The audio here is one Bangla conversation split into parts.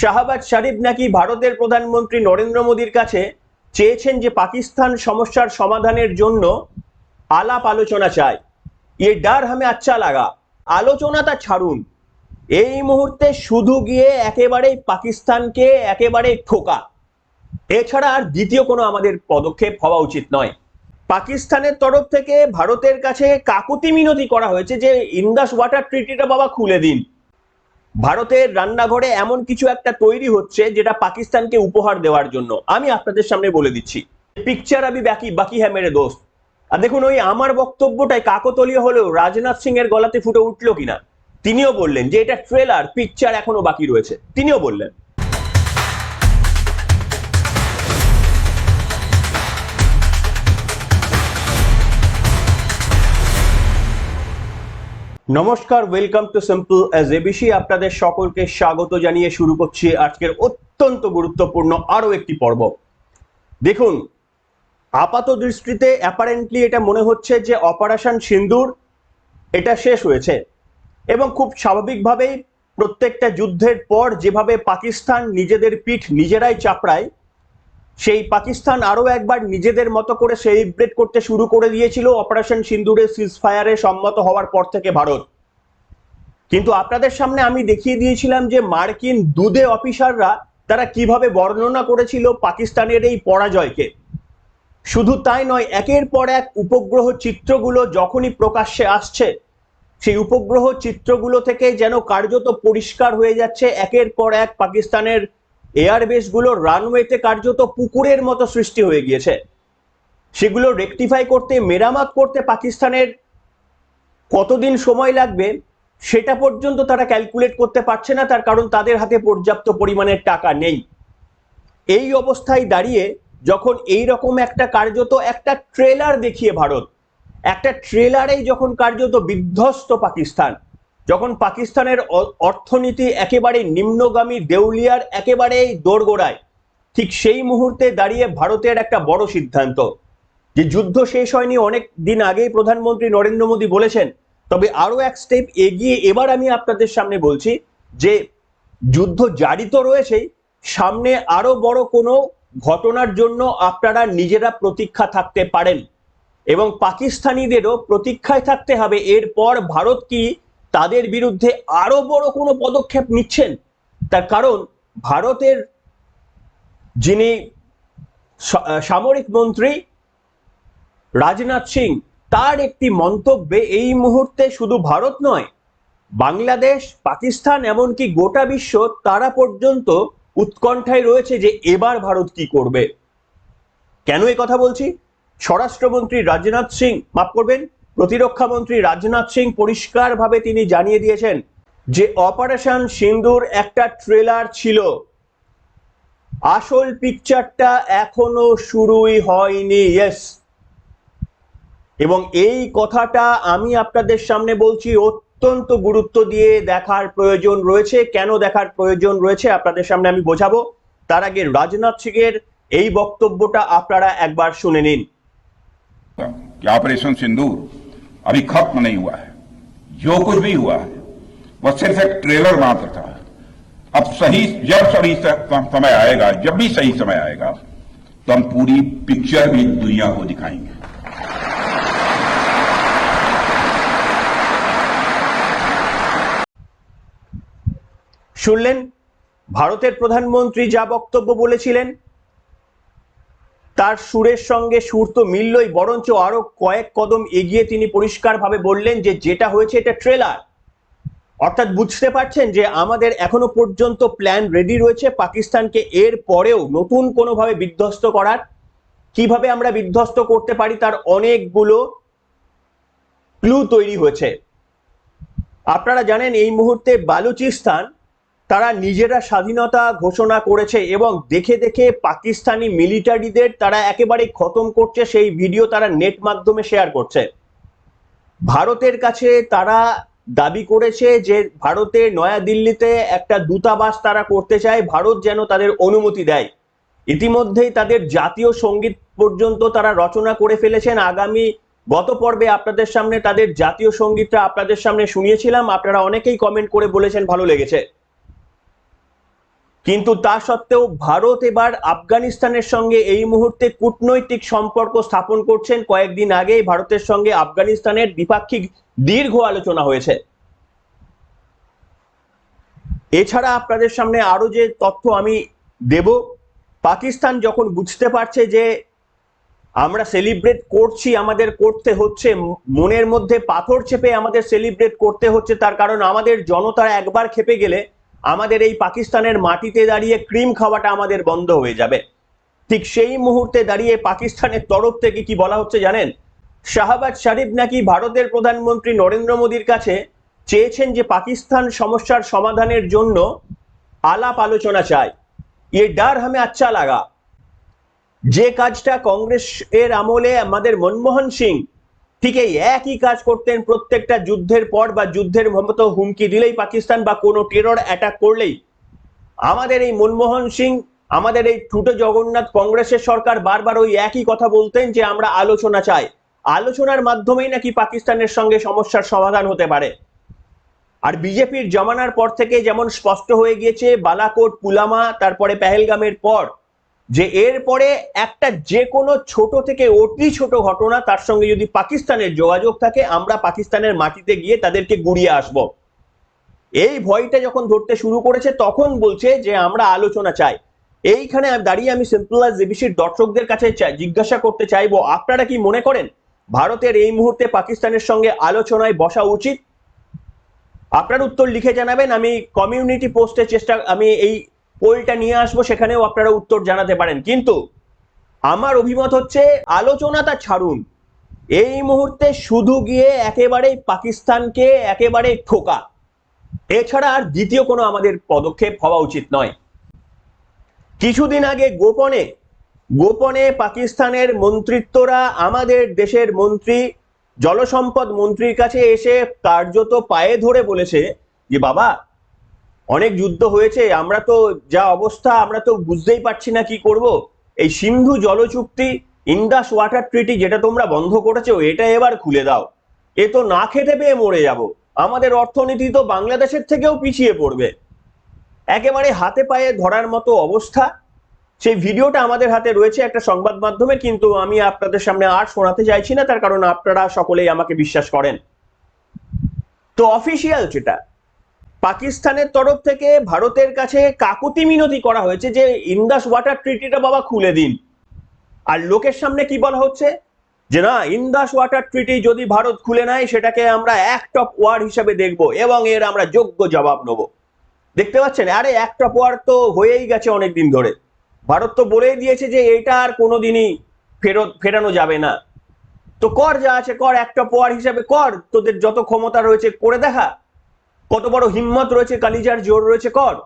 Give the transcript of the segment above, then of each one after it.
শাহবাজ শরীফ নাকি ভারতের প্রধানমন্ত্রী নরেন্দ্র মোদীর কাছে চেয়েছেন যে পাকিস্তান সমস্যার সমাধানের জন্য আলাপ আলোচনা চায় এ ডার হামে আচ্ছা লাগা। আলোচনাটা ছাড়ুন। এই মুহূর্তে শুধু গিয়ে একেবারে পাকিস্তানকে একেবারে ঠোকা। এছাড়া আর দ্বিতীয় কোনো আমাদের পদক্ষেপ হওয়া উচিত নয়। পাকিস্তানের তরফ থেকে ভারতের কাছে কাকুতি মিনতি করা হয়েছে যে ইন্দাস ওয়াটার ট্রিটিটা বাবা খুলে দিন। ভারতের রান্নাঘরে এমন কিছু একটা তৈরি হচ্ছে যেটা পাকিস্তানকে উপহার দেওয়ার জন্য। আমি আপনাদের সামনে বলে দিচ্ছি। পিকচার আমি বাকি বাকি হ্যাঁ মেরে দোস্ত। আর দেখুন, ওই আমার বক্তব্যটাই কাকতলীয় হলেও রাজনাথ সিং এর গলাতে ফুটে উঠল কিনা, তিনিও বললেন যে এটা ট্রেলার পিকচার এখনও বাকি রয়েছে। তিনিও বললেন। নমস্কার welcome to simple as ABC আপনাদের সকলকে স্বাগত জানিয়ে শুরু করছি আজকের অত্যন্ত গুরুত্বপূর্ণ আরও একটি পর্ব। দেখুন, আপাত দৃষ্টিতে অ্যাপারেন্টলি এটা মনে হচ্ছে যে অপারেশন সিন্দুর এটা শেষ হয়েছে এবং খুব স্বাভাবিকভাবেই প্রত্যেকটা যুদ্ধের পর যেভাবে পাকিস্তান নিজেদের পিঠ নিজেরাই চাপড়ায় সেই পাকিস্তান আরও একবার নিজেদের মতো করে সেলিব্রেট করতে শুরু করে দিয়েছিল অপারেশন সিন্দুরের সিজফায়ারে সম্মত হওয়ার পর থেকে ভারত। কিন্তু আপনাদের সামনে আমি দেখিয়ে দিয়েছিলাম যে মার্কিন দুদে অফিসাররা তারা কীভাবে বর্ণনা করেছিল পাকিস্তানের এই পরাজয়কে। শুধু তাই নয়, একের পর এক উপগ্রহ চিত্রগুলো যখনই প্রকাশ্যে আসছে, সেই উপগ্রহ চিত্রগুলো থেকে যেন কার্যত পরিষ্কার হয়ে যাচ্ছে। একের পর এক পাকিস্তানের এয়ারবেসগুলো রানওয়েতে কার্যত পুকুরের মতো সৃষ্টি হয়ে গিয়েছে। সেগুলো রেকটিফাই করতে, মেরামত করতে পাকিস্তানের কতদিন সময় লাগবে সেটা পর্যন্ত তারা ক্যালকুলেট করতে পারছে না, তার কারণ তাদের হাতে পর্যাপ্ত পরিমাণের টাকা নেই। এই অবস্থায় দাঁড়িয়ে যখন এই রকম একটা কার্যত একটা ট্রেলার দেখিয়ে ভারত, একটা ট্রেলারেই যখন কার্যত বিধ্বস্ত পাকিস্তান যখন পাকিস্তানের অর্থনীতি একেবারে নিম্নগামী দেউলিয়ার একেবারেই দোরগোড়ায়, ঠিক সেই মুহূর্তে দাঁড়িয়ে ভারতের একটা বড় সিদ্ধান্ত। যে যুদ্ধ শেষ হয়নি অনেক দিন আগেই প্রধানমন্ত্রী নরেন্দ্র মোদী বলেছেন, তবে আরও এক স্টেপ এগিয়ে এবার আমি আপনাদের সামনে বলছি যে যুদ্ধ জারি তো রয়েছেই, সামনে আরও বড় কোনো ঘটনার জন্য আপনারা নিজেরা প্রতীক্ষা থাকতে পারেন। এবং পাকিস্তানিদেরও প্রতীক্ষায় থাকতে হবে, এরপর ভারত কি তাদের বিরুদ্ধে আরও বড় কোনো পদক্ষেপ নিচ্ছেন? তার কারণ ভারতের যিনি সামরিক মন্ত্রী রাজনাথ সিং, তার একটি মন্তব্যে এই মুহূর্তে শুধু ভারত নয়, বাংলাদেশ, পাকিস্তান এমনকি গোটা বিশ্ব তারা পর্যন্ত উৎকণ্ঠায় রয়েছে যে এবার ভারত কি করবে। কেন এই কথা বলছি? স্বরাষ্ট্রমন্ত্রী রাজনাথ সিং, মাফ করবেন প্রতিরক্ষামন্ত্রী রাজনাথ সিং পরিষ্কারভাবে তিনি জানিয়ে দিয়েছেন যে অপারেশন সিন্দুর একটা ট্রেলার ছিল। আসল পিকচারটা এখনও শুরুই হয়নি ইয়েস এবং এই কথাটা আমি আপনাদের সামনে বলছি, অত্যন্ত গুরুত্ব দিয়ে দেখার প্রয়োজন রয়েছে। কেন দেখার প্রয়োজন রয়েছে আপনাদের সামনে আমি বোঝাবো। তার আগে রাজনাথ সিংয়ের এই বক্তব্যটা আপনারা একবার শুনে নিন। অপারেশন সিন্দুর? अभी खत्म नहीं हुआ है जो कुछ भी हुआ है वह सिर्फ एक ट्रेलर मात्र था अब सही जब सही स- समय आएगा जब भी सही समय आएगा तो हम पूरी पिक्चर भी दुनिया को दिखाएंगे শুনলেন ভারতের প্রধানমন্ত্রী যা বক্তব্য বলেছিলেন তার সুরের সঙ্গে সুর তো মিললই, বরঞ্চ আরও কয়েক কদম এগিয়ে তিনি পরিষ্কারভাবে বললেন যে যেটা হয়েছে এটা ট্রেলার। অর্থাৎ বুঝতে পারছেন যে আমাদের এখনও পর্যন্ত প্ল্যান রেডি রয়েছে পাকিস্তানকে এর পরেও নতুন কোনোভাবে বিধ্বস্ত করার। কীভাবে আমরা বিধ্বস্ত করতে পারি তার অনেকগুলো ক্লু তৈরি হয়েছে। আপনারা জানেন এই মুহূর্তে বালুচিস্তান তারা নিজেরা স্বাধীনতা ঘোষণা করেছে এবং দেখে দেখে পাকিস্তানি মিলিটারিদের তারা একেবারে খতম করছে, সেই ভিডিও তারা নেট মাধ্যমে শেয়ার করছে। ভারতের কাছে তারা দাবি করেছে যে ভারতে নয়াদিল্লিতে একটা দূতাবাস তারা করতে চায়, ভারত যেন তাদের অনুমতি দেয়। ইতিমধ্যেই তাদের জাতীয় সংগীত পর্যন্ত তারা রচনা করে ফেলেছেন। আগামী গত পর্বে আপনাদের সামনে তাদের জাতীয় সঙ্গীতটা আপনাদের সামনে শুনিয়েছিলাম। আপনারা অনেকেই কমেন্ট করে বলেছেন, ভালো লেগেছে। কিন্তু তা সত্ত্বেও ভারত এবার আফগানিস্তানের সঙ্গে এই মুহূর্তে কূটনৈতিক সম্পর্ক স্থাপন করছেন। কয়েকদিন আগেই ভারতের সঙ্গে আফগানিস্তানের দ্বিপাক্ষিক দীর্ঘ আলোচনা হয়েছে। এছাড়া আপনাদের সামনে আরও যে তথ্য আমি দেব, পাকিস্তান যখন বুঝতে পারছে যে আমরা সেলিব্রেট করছি, আমাদের করতে হচ্ছে, মনের মধ্যে পাথর চেপে আমাদের সেলিব্রেট করতে হচ্ছে, তার কারণ আমাদের জনতা একবার খেপে গেলে আমাদের এই পাকিস্তানের মাটিতে দাঁড়িয়ে ক্রিম খাওয়াটা আমাদের বন্ধ হয়ে যাবে। ঠিক সেই মুহূর্তে দাঁড়িয়ে পাকিস্তানের তরফ থেকে কি বলা হচ্ছে জানেন? শাহবাজ শরীফ নাকি ভারতের প্রধানমন্ত্রী নরেন্দ্র মোদীর কাছে চেয়েছেন যে পাকিস্তান সমস্যার সমাধানের জন্য আলাপ আলোচনা চায়। এ ডার হামে আচ্ছা লাগা। যে কাজটা কংগ্রেস এর আমলে আমাদের মনমোহন সিং ঠিক এই একই কাজ করতেন প্রত্যেকটা যুদ্ধের পর বা যুদ্ধের মতো হুমকি দিলেই পাকিস্তান বা কোনো টেরর অ্যাটাক করলেই। আমাদের এই মনমোহন সিং, আমাদের এই ঠুটো জগন্নাথ কংগ্রেসের সরকার বারবার ওই একই কথা বলতেন যে আমরা আলোচনা চাই। আলোচনার মাধ্যমেই নাকি পাকিস্তানের সঙ্গে সমস্যার সমাধান হতে পারে। আর বিজেপির জমানার পর থেকে যেমন স্পষ্ট হয়ে গিয়েছে, বালাকোট, পুলামা, তারপরে পেহেলগামের পর যে এরপরে একটা যে কোনো ছোট থেকে অতি ছোট ঘটনা তার সঙ্গে যদি পাকিস্তানের যোগাযোগ থাকে, আমরা পাকিস্তানের মাটিতে গিয়ে তাদেরকে গুড়িয়ে আসব। এই ভয়টা যখন ধরতে শুরু করেছে, তখন বলছে যে আমরা আলোচনা চাই। এইখানে দাঁড়িয়ে আমি সিম্পল জেবিসির দর্শকদের কাছে জিজ্ঞাসা করতে চাইব, আপনারা কি মনে করেন ভারতের এই মুহূর্তে পাকিস্তানের সঙ্গে আলোচনায় বসা উচিত? আপনার উত্তর লিখে জানাবেন, আমি কমিউনিটি পোস্টে চেষ্টা আমি এই পোলটা নিয়ে আসব, সেখানেও আপনারা উত্তর জানাতে পারেন। কিন্তু আমার অভিমত হচ্ছে আলোচনাটা ছাড়ুন। এই মুহূর্তে শুধু গিয়ে একেবারে পাকিস্তানকে একেবারে ঠোকা। এছাড়া আর দ্বিতীয় কোনো আমাদের পদক্ষেপ হওয়া উচিত নয়। কিছুদিন আগে গোপনে গোপনে পাকিস্তানের মন্ত্রিত্বরা আমাদের দেশের মন্ত্রী, জলসম্পদ মন্ত্রীর কাছে এসে কার্যত পায়ে ধরে বলেছে যে, বাবা অনেক যুদ্ধ হয়েছে, আমরা তো যা অবস্থা, আমরা তো বুঝতেই পারছি না কি করব। এই সিন্ধু জল চুক্তি ইন্দাস ওয়াটার ট্রিটি যেটা তোমরা বন্ধ করেছ, এটা এবার খুলে দাও। এ তো না খেতে পেয়ে মরে যাব। আমাদের অর্থনীতি তো বাংলাদেশের থেকেও পিছিয়ে পড়বে। একেবারে হাতে পায়ে ধরার মতো অবস্থা। সেই ভিডিওটা আমাদের হাতে রয়েছে একটা সংবাদ মাধ্যমে, কিন্তু আমি আপনাদের সামনে আর শোনাতে চাইছি না, তার কারণ আপনারা সকলেই আমাকে বিশ্বাস করেন। তো অফিসিয়াল যেটা পাকিস্তানের তরফ থেকে ভারতের কাছে কাকুতি মিনতি করা হয়েছে যে ইন্দাস ওয়াটার ট্রিটিটা বাবা খুলে দিন। আর লোকের সামনে কি বলা হচ্ছে? যে না, ইন্দাস ওয়াটার ট্রিটি যদি ভারত খুলে নেয়, সেটাকে আমরা অ্যাক্ট অফ ওয়ার হিসাবে দেখব এবং এর আমরা যোগ্য জবাব নেব। দেখতে পাচ্ছেন? আরে অ্যাক্ট অফ ওয়ার তো হয়েই গেছে অনেক দিন ধরে। ভারত তো বলেই দিয়েছে যে এটা আর কোনোদিনই ফেরত, ফেরানো যাবে না। তো কর যা আছে, কর একটা ওয়ার হিসাবে কর। তোদের যত ক্ষমতা রয়েছে, করে দেখা। কত বড় হিম্মত রয়েছে, কালিজার জোর রয়েছে, কর।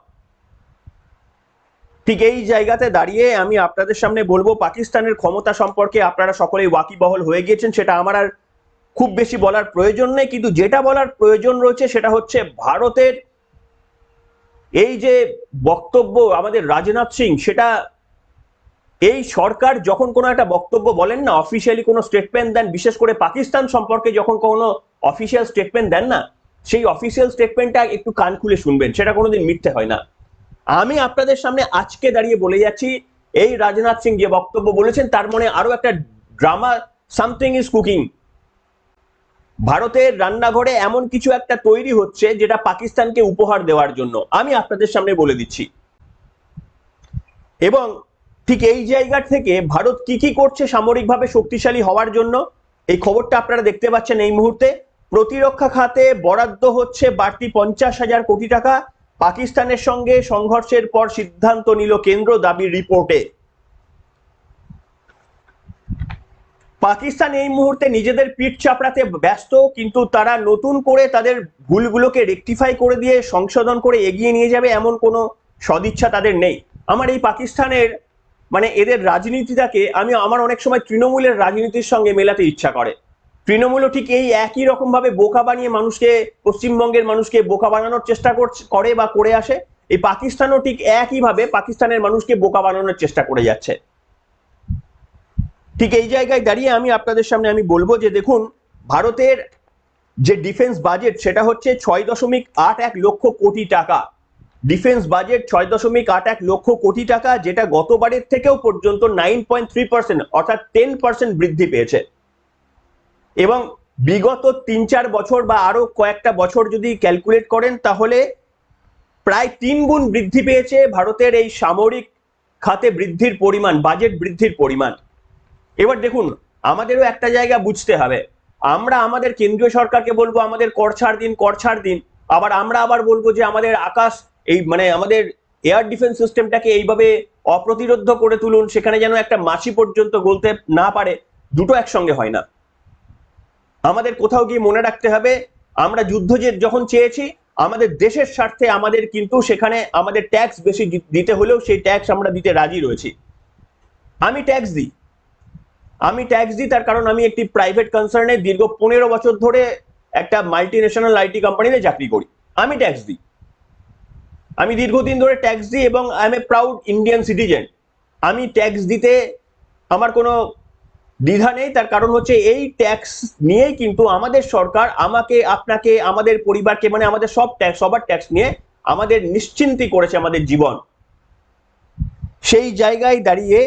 ঠিক এই জায়গাতে দাঁড়িয়ে আমি আপনাদের সামনে বলব, পাকিস্তানের ক্ষমতা সম্পর্কে আপনারা সকলেই ওয়াকিবহল হয়ে গিয়েছেন, সেটা আমার আর খুব বেশি বলার প্রয়োজন নেই, কিন্তু যেটা বলার প্রয়োজন রয়েছে সেটা হচ্ছে ভারতের এই যে বক্তব্য আমাদের রাজনাথ সিং, সেটা এই সরকার যখন কোনো একটা বক্তব্য বলেন না অফিসিয়ালি কোনো স্টেটমেন্ট দেন, বিশেষ করে পাকিস্তান সম্পর্কে যখন কোনো অফিসিয়াল স্টেটমেন্ট দেন না সেই অফিসিয়াল স্টেটমেন্টটা একটু কান খুলে শুনবেন, সেটা কোনোদিন মিথ্যে হয় না। আমি আপনাদের সামনে আজকে দাঁড়িয়ে বলে যাচ্ছি, এই রাজনাথ সিং যে বক্তব্য বলেছেন, তার মনে আরও একটা ড্রামা সামথিং ইজ কুকিং ভারতের রান্নাঘরে এমন কিছু একটা তৈরি হচ্ছে, যেটা পাকিস্তানকে উপহার দেওয়ার জন্য। আমি আপনাদের সামনে বলে দিচ্ছি। এবং ঠিক এই জায়গা থেকে ভারত কি কি করছে সামরিকভাবে শক্তিশালী হওয়ার জন্য, এই খবরটা আপনারা দেখতে পাচ্ছেন এই মুহূর্তে। প্রতিরক্ষা খাতে বরাদ্দ হচ্ছে বাড়তি পঞ্চাশ হাজার কোটি টাকা। পাকিস্তানের সঙ্গে সংঘর্ষের পর সিদ্ধান্ত নিল কেন্দ্র দাবি রিপোর্টে। পাকিস্তান এই মুহূর্তে নিজেদের পিঠ চাপড়াতে ব্যস্ত, কিন্তু তারা নতুন করে তাদের ভুলগুলোকে রেকটিফাই করে দিয়ে সংশোধন করে এগিয়ে নিয়ে যাবে এমন কোনো সদিচ্ছা তাদের নেই। আমার এই পাকিস্তানের মানে এদের রাজনীতিটাকে আমি, আমার অনেক সময় তৃণমূলের রাজনীতির সঙ্গে মেলাতে ইচ্ছা করে। তৃণমূলও ঠিক এই একই রকম ভাবে বোকা বানিয়ে মানুষকে, পশ্চিমবঙ্গের মানুষকে বোকা বানানোর চেষ্টা করে বা করে আসে, এই পাকিস্তানও ঠিক একইভাবে পাকিস্তানের মানুষকে বোকা বানানোর চেষ্টা করে যাচ্ছে। ঠিক এই জায়গায় দাঁড়িয়ে আমি আপনাদের সামনে আমি বলব যে দেখুন, ভারতের যে ডিফেন্স বাজেট সেটা হচ্ছে ছয় দশমিক আট এক লক্ষ কোটি টাকা। ডিফেন্স বাজেট ছয় দশমিক আট এক লক্ষ কোটি টাকা, যেটা গতবারের থেকেও পর্যন্ত নাইন পয়েন্ট থ্রি পার্সেন্ট অর্থাৎ টেন পার্সেন্ট বৃদ্ধি পেয়েছে। এবং বিগত তিন চার বছর বা আরও কয়েকটা বছর যদি ক্যালকুলেট করেন, তাহলে প্রায় তিন গুণ বৃদ্ধি পেয়েছে ভারতের এই সামরিক খাতে বৃদ্ধির পরিমাণ বাজেট বৃদ্ধির পরিমাণ। এবার দেখুন, আমাদেরও একটা জায়গা বুঝতে হবে। আমরা আমাদের কেন্দ্রীয় সরকারকে বলব, আমাদের কর ছাড় দিন, কর ছাড় দিন। আবার আমরা আবার বলব যে, আমাদের আকাশ এই মানে আমাদের এয়ার ডিফেন্স সিস্টেমটাকে এইভাবে অপ্রতিরোধ করে তুলুন, সেখানে যেন একটা মাছি পর্যন্ত গলতে না পারে। দুটো একসঙ্গে হয় না। আমাদের কোথাও গিয়ে মনে রাখতে হবে, আমরা যুদ্ধ যে যখন চেয়েছি, আমাদের দেশের স্বার্থে আমাদের কিন্তু সেখানে আমাদের ট্যাক্স বেশি দিতে হলেও সেই ট্যাক্স আমরা দিতে রাজি রয়েছি। আমি ট্যাক্স দিই। আমি ট্যাক্স দিই তার কারণ আমি একটি প্রাইভেট কনসার্নে দীর্ঘ পনেরো বছর ধরে একটা মাল্টি ন্যাশনাল আইটি কোম্পানিতে চাকরি করি। আমি ট্যাক্স দিই। আমি দীর্ঘদিন ধরে ট্যাক্স দিই এবং I am a proud Indian citizen আমি ট্যাক্স দিতে আমার কোনো দ্বিধা নেই, তার কারণ হচ্ছে এই ট্যাক্স নিয়েই কিন্তু আমাদের সরকার আমাকে, আপনাকে, আমাদের পরিবারকে মানে আমাদের সব ট্যাক্স সবার ট্যাক্স নিয়ে আমাদের নিশ্চিন্তি করেছে আমাদের জীবন। সেই জায়গায় দাঁড়িয়ে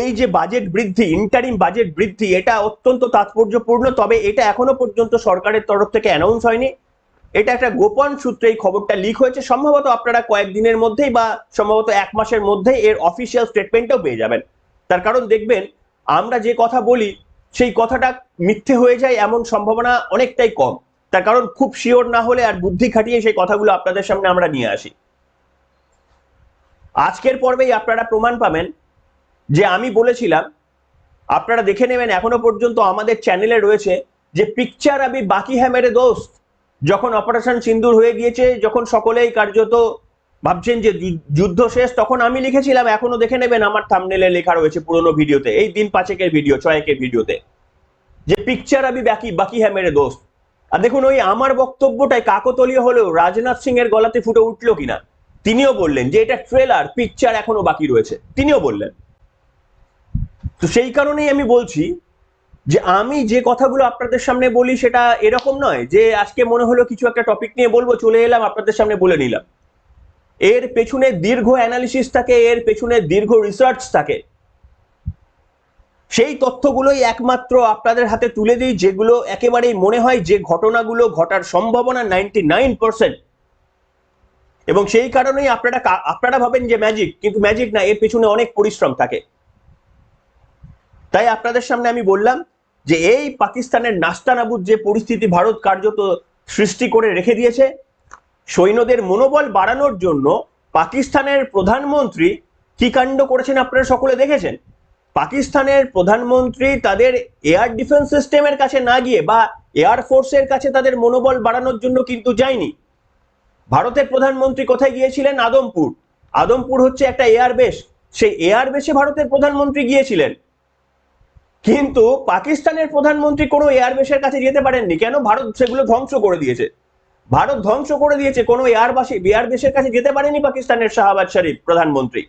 এই যে বাজেট বৃদ্ধি ইন্টারিম বাজেট বৃদ্ধি, এটা অত্যন্ত তাৎপর্যপূর্ণ, তবে এটা এখনও পর্যন্ত সরকারের তরফ থেকে অ্যানাউন্স হয়নি। এটা একটা গোপন সূত্রে এই খবরটা লিক হয়েছে। সম্ভবত আপনারা কয়েকদিনের মধ্যেই বা সম্ভবত এক মাসের মধ্যেই এর অফিসিয়াল স্টেটমেন্টও পেয়ে যাবেন। তার কারণ দেখবেন, আমরা যে কথা বলি, সেই কথাটা মিথ্যে হয়ে যায় এমন সম্ভাবনা অনেকটাই কম। তার কারণ খুব শিওর না হলে আর বুদ্ধি খাটিয়ে সেই কথাগুলো আপনাদের সামনে আমরা নিয়ে আসি। আজকের পর্বেই আপনারা প্রমাণ পাবেন যে আমি বলেছিলাম, আপনারা দেখে নেবেন এখনও পর্যন্ত আমাদের চ্যানেলে রয়েছে যে পিকচার আমি বাকি হ্যাঁ মেরে দোস্ত যখন অপারেশন সিন্দুর হয়ে গিয়েছে, যখন সকলেই কার্যত ভাবছেন যে যুদ্ধ শেষ, তখন আমি লিখেছিলাম, এখনও দেখে নেবেন, আমার থামনেলে লেখা রয়েছে পুরোনো ভিডিওতে, এই দিন পাঁচেকের ভিডিও, ছয়েকের ভিডিওতে, যে পিকচার আমি বাকি বাকি হ্যাঁ মেরে দোস্ত আর দেখুন, ওই আমার বক্তব্যটাই কাকতলীয় হলেও রাজনাথ সিং এর গলাতে ফুটে উঠল কিনা, তিনিও বললেন যে এটা ট্রেলার পিকচার এখনও বাকি রয়েছে, তিনিও বললেন। তো সেই কারণেই আমি বলছি যে আমি যে কথাগুলো আপনাদের সামনে বলি সেটা এরকম নয় যে আজকে মনে হলো কিছু একটা টপিক নিয়ে বলব, চলে এলাম, আপনাদের সামনে বলে নিলাম। এর পেছনে দীর্ঘ অ্যানালিসিস থাকে, এর পেছনে দীর্ঘ রিসার্চ থাকে। সেই তথ্যগুলোই একমাত্র আপনাদের হাতে তুলে দিই, যেগুলো একেবারেই মনে হয় যে ঘটনাগুলো ঘটার সম্ভাবনা নাইনটি নাইন পার্সেন্ট এবং সেই কারণেই আপনারা আপনারা ভাবেন যে ম্যাজিক কিন্তু ম্যাজিক না, এর পেছনে অনেক পরিশ্রম থাকে। তাই আপনাদের সামনে আমি বললাম যে এই পাকিস্তানের নাস্তানাবুদ যে পরিস্থিতি ভারত কার্যত সৃষ্টি করে রেখে দিয়েছে, সৈন্যদের মনোবল বাড়ানোর জন্য পাকিস্তানের প্রধানমন্ত্রী কি কাণ্ড করেছেন আপনারা সকলে দেখেছেন? পাকিস্তানের প্রধানমন্ত্রী তাদের এয়ার ডিফেন্স সিস্টেমের কাছে না গিয়ে বা এয়ার ফোর্সের কাছে তাদের মনোবল বাড়ানোর জন্য কিন্তু যায়নি। ভারতের প্রধানমন্ত্রী কোথায় গিয়েছিলেন? আদমপুর। আদমপুর হচ্ছে একটা এয়ার বেস সেই এয়ার বেসে ভারতের প্রধানমন্ত্রী গিয়েছিলেন। কিন্তু পাকিস্তানের প্রধানমন্ত্রী কোনো এয়ারবেসের কাছে যেতে পারেননি। কেন? ভারত সেগুলো ধ্বংস করে দিয়েছে। ভারত ধ্বংস করে দিয়েছে কোনো এয়ারবাসী এয়ারবেসের কাছে যেতে পারেনি পাকিস্তানের শাহবাজ শরীফ, প্রধানমন্ত্রী।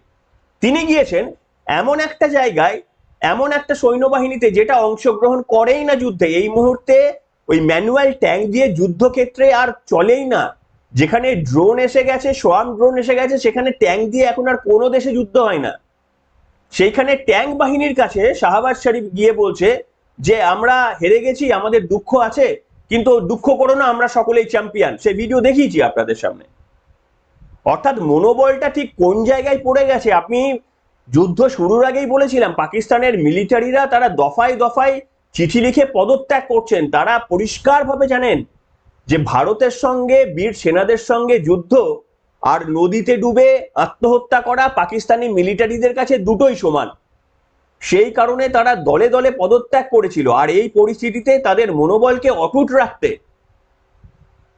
তিনি গিয়েছেন এমন একটা জায়গায়, এমন একটা সৈন্যবাহিনীতে যেটা অংশগ্রহণ করেই না যুদ্ধে। এই মুহূর্তে ওই ম্যানুয়াল ট্যাঙ্ক দিয়ে যুদ্ধক্ষেত্রে আর চলেই না। যেখানে ড্রোন এসে গেছে সোয়াম ড্রোন এসে গেছে, সেখানে ট্যাঙ্ক দিয়ে এখন আর কোনো দেশে যুদ্ধ হয় না। সেইখানে ট্যাঙ্ক বাহিনীর কাছে শাহবাজ শরীফ গিয়ে বলছে যে, আমরা হেরে গেছি, আমাদের দুঃখ আছে, কিন্তু দুঃখ করো না, আমরা সকলেই চ্যাম্পিয়ন। সে ভিডিও দেখিয়েছি আপনাদের সামনে। অর্থাৎ মনোবলটা ঠিক কোন জায়গায় পড়ে গেছে? আপনি যুদ্ধ শুরুর আগেই বলেছিলাম, পাকিস্তানের মিলিটারিরা তারা দফায় দফায় চিঠি লিখে পদত্যাগ করছেন। তারা পরিষ্কারভাবে জানেন যে, ভারতের সঙ্গে, বীর সেনাদের সঙ্গে যুদ্ধ আর নদীতে ডুবে আত্মহত্যা করা পাকিস্তানি মিলিটারিদের কাছে দুটোই সমান। সেই কারণে তারা দলে দলে পদত্যাগ করেছিল আর এই পরিস্থিতিতে তাদের মনোবলকে অটুট রাখতে।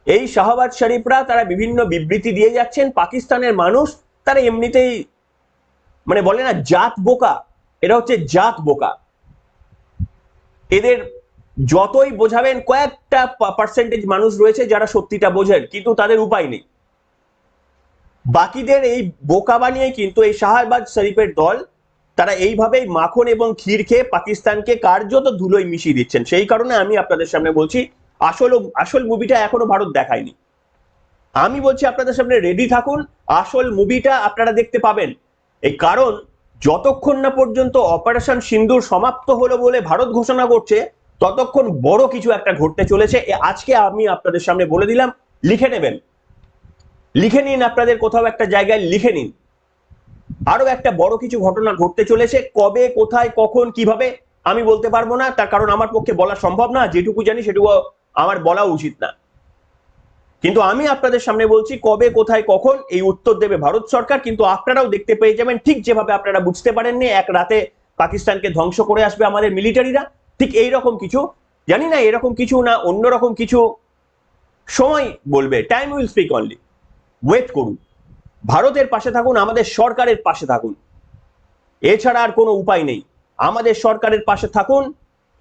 এই শাহবাজ শরীফরা তারা বিভিন্ন বিবৃতি দিয়ে যাচ্ছেন, পাকিস্তানের মানুষ তারা এমনিতেই মানে বলে না জাত বোকা এটা হচ্ছে জাত বোকা। এদের যতই বোঝাবেন কয়েকটা পার্সেন্টেজ মানুষ রয়েছে যারা সত্যিটা বোঝেন, কিন্তু তাদের উপায় নেই। বাকিদের এই বোকা বানিয়ে কিন্তু এই শাহবাজ শরীফের দল, তারা এইভাবেই মাখন এবং ক্ষীর খেয়ে পাকিস্তানকে কার্যত ধুলোয় মিশিয়ে দিচ্ছেন। সেই কারণে আমি আপনাদের সামনে বলছি, আসল আসল মুভিটা এখনও ভারত দেখায়নি। আমি বলছি আপনাদের সামনে রেডি থাকুন, আসল মুভিটা আপনারা দেখতে পাবেন। এই কারণ, যতক্ষণ না পর্যন্ত অপারেশন সিন্দুর সমাপ্ত হলো বলে ভারত ঘোষণা করছে, ততক্ষণ বড় কিছু একটা ঘটতে চলেছে। আজকে আমি আপনাদের সামনে বলে দিলাম, লিখে নেবেন। লিখে নিন আপনাদের কোথাও একটা জায়গায়, লিখে নিন। আরও একটা বড় কিছু ঘটনা ঘটতে চলেছে, কবে, কোথায়, কখন, কীভাবে, আমি বলতে পারব না, তার কারণ আমার পক্ষে বলা সম্ভব না, যেটুকু জানি সেটুকু আমার বলা উচিত না। কিন্তু আমি আপনাদের সামনে বলছি, কবে, কোথায়, কখন, এই উত্তর দেবে ভারত সরকার, কিন্তু আপনারাও দেখতে পেয়ে যাবেন, ঠিক যেভাবে আপনারা বুঝতে পারেননি, এক রাতে পাকিস্তানকে ধ্বংস করে আসবে আমাদের মিলিটারিরা, ঠিক এই রকম কিছু, জানি না এরকম কিছু না অন্যরকম কিছু। সময় বলবে time will speak only wait করুন। ভারতের পাশে থাকুন, আমাদের সরকারের পাশে থাকুন। এছাড়া আর কোনো উপায় নেই। আমাদের সরকারের পাশে থাকুন,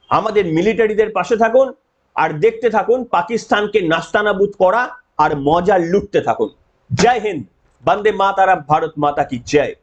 আমাদের মিলিটারিদের পাশে থাকুন, আর দেখতে থাকুন পাকিস্তানকে নাস্তানাবুদ করা আর মজা লুটতে থাকুন। জয় হিন্দ। বন্দে মাতারা ভারত মাতা কি জয়।